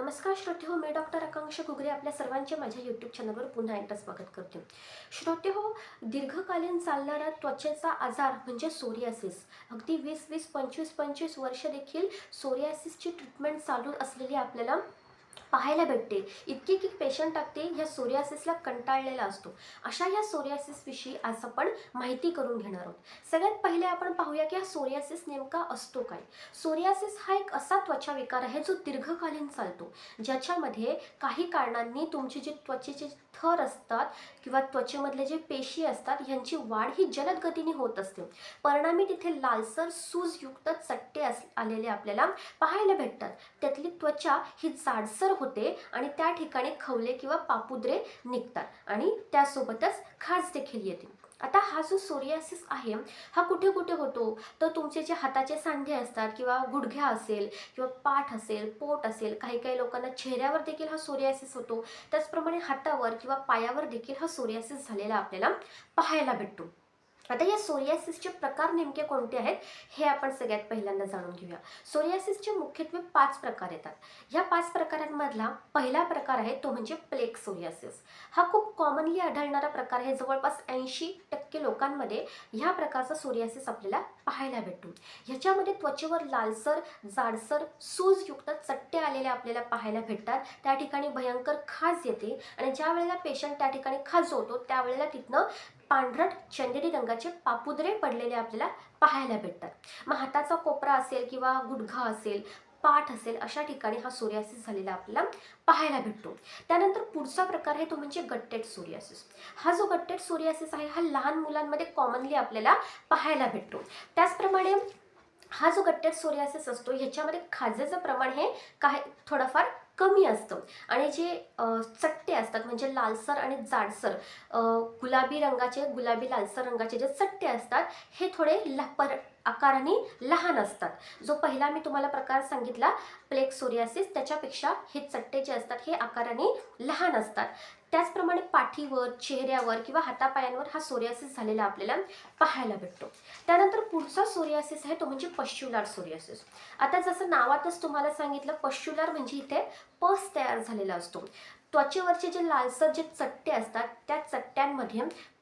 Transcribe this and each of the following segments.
नमस्कार श्रोते हो मी डॉक्टर आकांक्षा घुगरे आपल्या सर्वांचे माझ्या यूट्यूब चॅनलवर पुन्हा एकदा स्वागत करते. श्रोते हो दीर्घकालीन चालणारा त्वचेचा आजार म्हणजे सोरियासिस अगदी वीस वीस पंचवीस पंचवीस वर्ष देखील सोरियासिसची ट्रीटमेंट चालू असलेली आपल्याला पाहायला भेटते. इतकी की पेशंट अगदी ह्या सोरियासिसला कंटाळलेला असतो. अशा या सोरियासिसविषयी आज आपण माहिती करून घेणार आहोत. सगळ्यात पहिले आपण पाहूया की हा सोरियासिस नेमका असतो काय? सोरियासिस हा एक असा त्वचा विकार आहे जो दीर्घकालीन चालतो. ज्याच्यामध्ये काही कारणांनी तुमची जी त्वचेचे थर असतात किंवा त्वचेमधले जे पेशी असतात ह्यांची वाढ ही जलद गतीने होत असते. परिणामी तिथे लालसर सूजयुक्त चट्टे अस आलेले आपल्याला पाहायला भेटतात. त्यातली त्वचा ही जाडसर होते आणि त्या ठिकाणी खवले किंवा पापुद्रे निघतात आणि त्यासोबतच खाज देखील येते. आता हा जो सोरियासिस आहे हा कुठे कुठे होतो? तर तुमचे जे हाताचे सांधे असतात किंवा गुडघ्या असेल किंवा पाठ असेल पोट असेल काही काही लोकांना चेहऱ्यावर देखील हा सोरियासिस होतो. त्याचप्रमाणे हातावर किंवा पायावर देखील हा सोरियासिस झालेला आपल्याला पाहायला भेटतो. आता या सोरियासिसचे प्रकार नेमके कोणते आहेत हे आपण सगळ्यात पहिल्यांदा जाणून घेऊया. सोरियासिसचे मुख्यत्वे पाच प्रकार येतात. ह्या पाच प्रकारांमधला पहिला प्रकार आहे तो म्हणजे प्लेक सोरियासिस हा खूप कॉमनली आढळणारा प्रकार आहे जवळपास ऐंशी टक्के लोकांमध्ये ह्या प्रकारचा सोरियासिस आपल्याला पाहायला भेटतो. ह्याच्यामध्ये त्वचेवर लालसर जाडसर सूजयुक्त चट्टे आलेले आपल्याला पाहायला भेटतात. त्या ठिकाणी भयंकर खाज येते आणि ज्या वेळेला पेशंट त्या ठिकाणी खाजवतो त्यावेळेला तिथनं पांढरट चंदेरी रंगाचे पापुद्रे पडलेले आपल्याला पाहायला भेटतात. मग हाताचा कोपरा असेल किंवा गुडघा असेल पाठ असेल अशा ठिकाणी हा सूर्यासिस झालेला आपल्याला पाहायला भेटतो. त्यानंतर पुढचा प्रकार आहे तो म्हणजे गट्टेट सूर्यासिस हा जो गट्टेट सूर्यासिस आहे हा लहान मुलांमध्ये कॉमनली आपल्याला पाहायला भेटतो. त्याचप्रमाणे हा जो गट्टेट सूर्यासिस असतो ह्याच्यामध्ये खाजेचं प्रमाण हे काय थोडंफार कमी असतं. आणि जे चट्टे असतात म्हणजे लालसर आणि जाडसर गुलाबी रंगाचे गुलाबी लालसर रंगाचे जे चट्टे असतात हे थोडे लपर पर आकाराने लहान असतात. जो पहिला मी तुम्हाला प्रकार सांगितला प्लेक्सोरियासिस त्याच्यापेक्षा हे चट्टे जे असतात हे आकाराने लहान असतात. त्याचप्रमाणे पाठीवर चेहऱ्यावर किंवा हातापायांवर हा सोरियासिस झालेला आपल्याला पाहायला भेटतो. त्यानंतर पुढचा सोरियासिस आहे तो म्हणजे पश्चुलार सोरियासिस. आता जसं नावातच तुम्हाला सांगितलं पश्चुलार म्हणजे इथे पस तयार झालेला असतो. त्वचेवरचे जे लालसर जे चट्टे असतात त्या चट्ट्यांमध्ये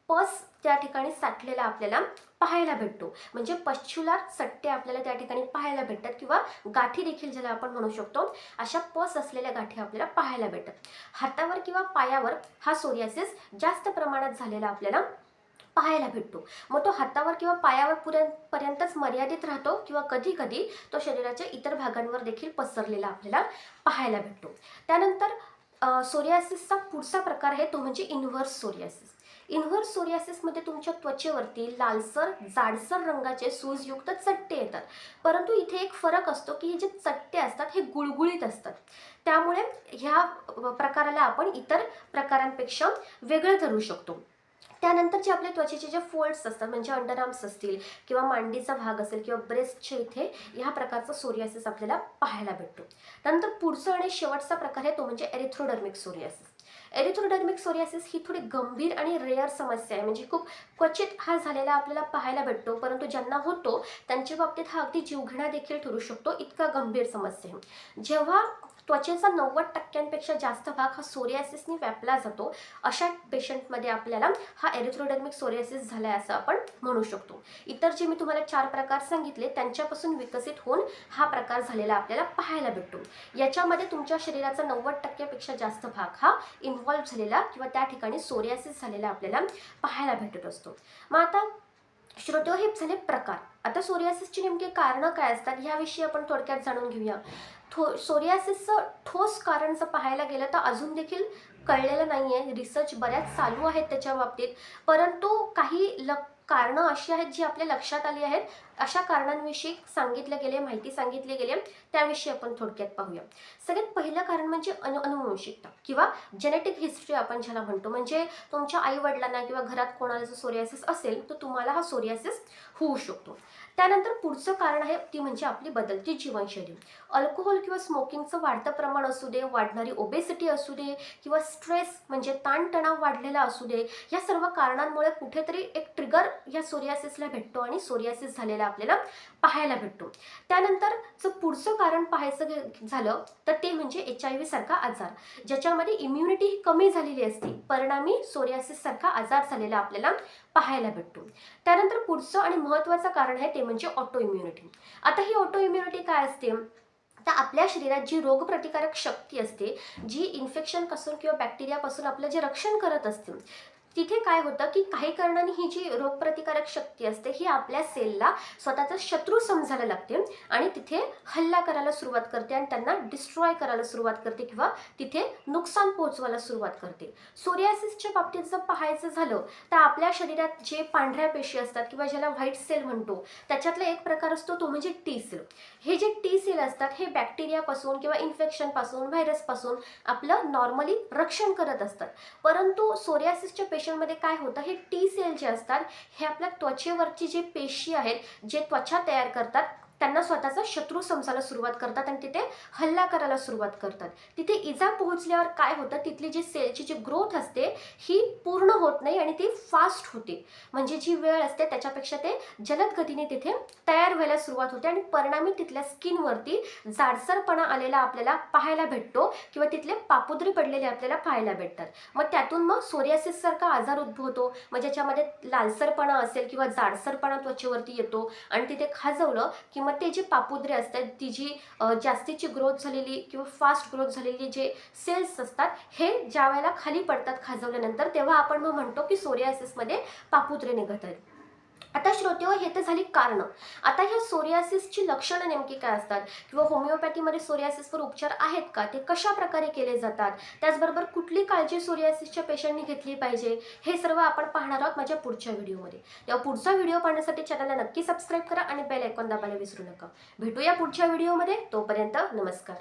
पस त्या ठिकाणी साठलेला आपल्याला पाहायला भेटतो. म्हणजे पश्चुलार सट्टे आपल्याला त्या ठिकाणी पाहायला भेटतात किंवा गाठी देखील ज्याला आपण म्हणू शकतो अशा पस असलेल्या गाठी आपल्याला पाहायला भेटतात. हातावर किंवा पायावर हा सोरियासिस जास्त प्रमाणात झालेला आपल्याला पाहायला भेटतो. मग तो हातावर किंवा पायावर पुऱ्या पर्यंतच मर्यादित राहतो किंवा कधी कधी तो शरीराच्या इतर भागांवर देखील पसरलेला आपल्याला पाहायला भेटतो. त्यानंतर सोरियासिसचा पुढचा प्रकार आहे तो म्हणजे इन्व्हर्स सोरियासिस इन्व्हर सोरियासिसमध्ये तुमच्या त्वचेवरती लालसर जाडसर रंगाचे सूजयुक्त चट्टे येतात. परंतु इथे एक फरक असतो की हे जे चट्टे असतात हे गुळगुळीत असतात. त्यामुळे ह्या प्रकाराला आपण इतर प्रकारांपेक्षा वेगळं धरू शकतो. त्यानंतर जे आपल्या त्वचेचे जे फोल्ड्स असतात म्हणजे अंडरआर्म्स असतील किंवा मांडीचा भाग असेल किंवा ब्रेस्टचे इथे ह्या प्रकारचा सोरियासिस आपल्याला पाहायला भेटतो. त्यानंतर पुढचा आणि शेवटचा प्रकार आहे तो म्हणजे एरिथ्रोडर्मिक सोरियासिस एरिथ्रोडर्मिक सोरियासिस ही थोडी गंभीर आणि रेअर समस्या आहे. म्हणजे खूप क्वचित हा झालेला आपल्याला पाहायला भेटतो. परंतु ज्यांना होतो त्यांच्या बाबतीत हा अगदी जीवघेणा देखील ठरू शकतो. इतका गंभीर समस्या आहे. जेव्हा त्वचेचा नव्वद टक्क्यांपेक्षा जास्त भाग हा सोरियासिसने व्यापला जातो अशा पेशंटमध्ये आपल्याला हा एरिथ्रोडर्मिक सोरियासिस झाला आहे असं आपण म्हणू शकतो. इतर जे मी तुम्हाला चार प्रकार सांगितले त्यांच्यापासून विकसित होऊन हा प्रकार झालेला आपल्याला पाहायला भेटतो. याच्यामध्ये तुमच्या शरीराचा नव्वद टक्क्यापेक्षा जास्त भाग हा इन्व्हॉल्व्ह झालेला किंवा त्या ठिकाणी सोरियासिस झालेला आपल्याला पाहायला भेटत असतो. मग आता श्रोतो हे झाले प्रकार. आता सोरियासिसची नेमकी कारणं काय असतात ह्याविषयी आपण थोडक्यात जाणून घेऊया. थो सोरियासिसचं ठोस कारण जर पाहायला गेलं तर अजून देखील कळलेलं नाही आहे रिसर्च बऱ्याच चालू आहेत त्याच्या बाबतीत. परंतु काही लक कारणं अशी आहेत जी आपल्या लक्षात आली आहेत. अशा कारणांविषयी सांगितलं गेले माहिती सांगितली गेली आहे, त्याविषयी आपण थोडक्यात पाहूया. सगळ्यात पहिलं कारण म्हणजे अनु अनुवंशिकता किंवा जेनेटिक हिस्ट्री आपण ज्याला म्हणतो. म्हणजे तुमच्या आई वडिलांना किंवा घरात कोणाला जर सोरियासिस असेल तर तुम्हाला हा सोरियासिस होऊ शकतो. त्यानंतर पुढचं कारण आहे ती म्हणजे आपली बदलती जीवनशैली. अल्कोहोल किंवा स्मोकिंगचं वाढतं प्रमाण असू दे वाढणारी ओबेसिटी असू दे किंवा स्ट्रेस म्हणजे ताणतणाव वाढलेला असू दे या सर्व कारणांमुळे कुठेतरी एक ट्रिगर या सोरियासिसला भेटतो आणि सोरियासिस झालेला आपल्याला पाहायला भेटतो. त्यानंतरचं पुढचं कारण पाहायचं झालं तर ते म्हणजे एच आय व्ही सारखा आजार. ज्याच्यामध्ये इम्युनिटी ही कमी झालेली असते. परिणामी सोरियासिस सारखा आजार झालेला आपल्याला पाहायला भेटतो. त्यानंतर पुढचं आणि महत्त्वाचं कारण आहे ते म्हणजे ऑटो इम्युनिटी आता ही ऑटो इम्युनिटी काय असते? तर आपल्या शरीरात जी रोगप्रतिकारक शक्ती असते जी इन्फेक्शनपासून किंवा बॅक्टेरियापासून आपलं जे रक्षण करत असते तिथे काय होतं की काही कारणाने ही जी रोगप्रतिकारक शक्ती असते ही आपल्या सेलला स्वतःचा शत्रू समजायला लागते आणि तिथे हल्ला करायला सुरुवात करते आणि त्यांना डिस्ट्रॉय करायला सुरुवात करते किंवा तिथे नुकसान पोहोचवायला सुरुवात करते. सोरियासिसच्या बाबतीत जर पाहायचं झालं तर आपल्या शरीरात जे पांढऱ्या पेशी असतात किंवा ज्याला व्हाईट सेल म्हणतो त्याच्यातला एक प्रकार असतो तो म्हणजे टी सेल हे जे टी सेल असतात हे बॅक्टेरियापासून किंवा इन्फेक्शनपासून व्हायरसपासून आपलं नॉर्मली रक्षण करत असतात. परंतु सोरियासिसच्या पेशी पेशंटमध्ये काय होतं हे टी सेल जे असतात हे आपल्या त्वचेवरची जे पेशी आहेत जे त्वचा तयार करतात त्यांना स्वतःचा शत्रू समजायला सुरुवात करतात आणि तिथे हल्ला करायला सुरुवात करतात. तिथे इजा पोहोचल्यावर काय होतं? तिथली जी सेलची जी ग्रोथ असते ही पूर्ण होत नाही आणि ती फास्ट होते. म्हणजे जी वेळ असते त्याच्यापेक्षा ते जलद गतीने तिथे तयार व्हायला सुरुवात होते आणि परिणामी तिथल्या स्किनवरती जाडसरपणा आलेला आपल्याला पाहायला भेटतो किंवा तिथले पापुद्री पडलेले आपल्याला पाहायला भेटतात. मग त्यातून मग सोरियासिस सारखा आजार उद्भवतो. मग ज्याच्यामध्ये लालसरपणा असेल किंवा जाडसरपणा त्वचेवरती येतो आणि तिथे खाजवलं की मग ते जे पापुद्रे असतात ती जी जास्तीची ग्रोथ झालेली किंवा फास्ट ग्रोथ झालेली जे सेल्स असतात हे ज्या वेळेला खाली पडतात खाजवल्यानंतर तेव्हा आपण मग म्हणतो की सोरियासिसमध्ये पापुद्रे निघत आहेत आता श्रोतेहो हे तर झाली कारणं. आता ह्या सोरियासिसची लक्षणं नेमकी काय असतात? किंवा होमिओपॅथीमध्ये सोरियासिसवर उपचार आहेत का? ते कशा प्रकारे केले जातात? त्याचबरोबर कुठली काळजी सोरियासिसच्या पेशंटनी घेतली पाहिजे? हे सर्व आपण पाहणार आहोत माझ्या पुढच्या व्हिडिओमध्ये. तेव्हा पुढचा व्हिडिओ पाहण्यासाठी चॅनलला नक्की सबस्क्राईब करा आणि बेल आयकॉन दाबायला विसरू नका. भेटूया पुढच्या व्हिडिओमध्ये. तोपर्यंत नमस्कार.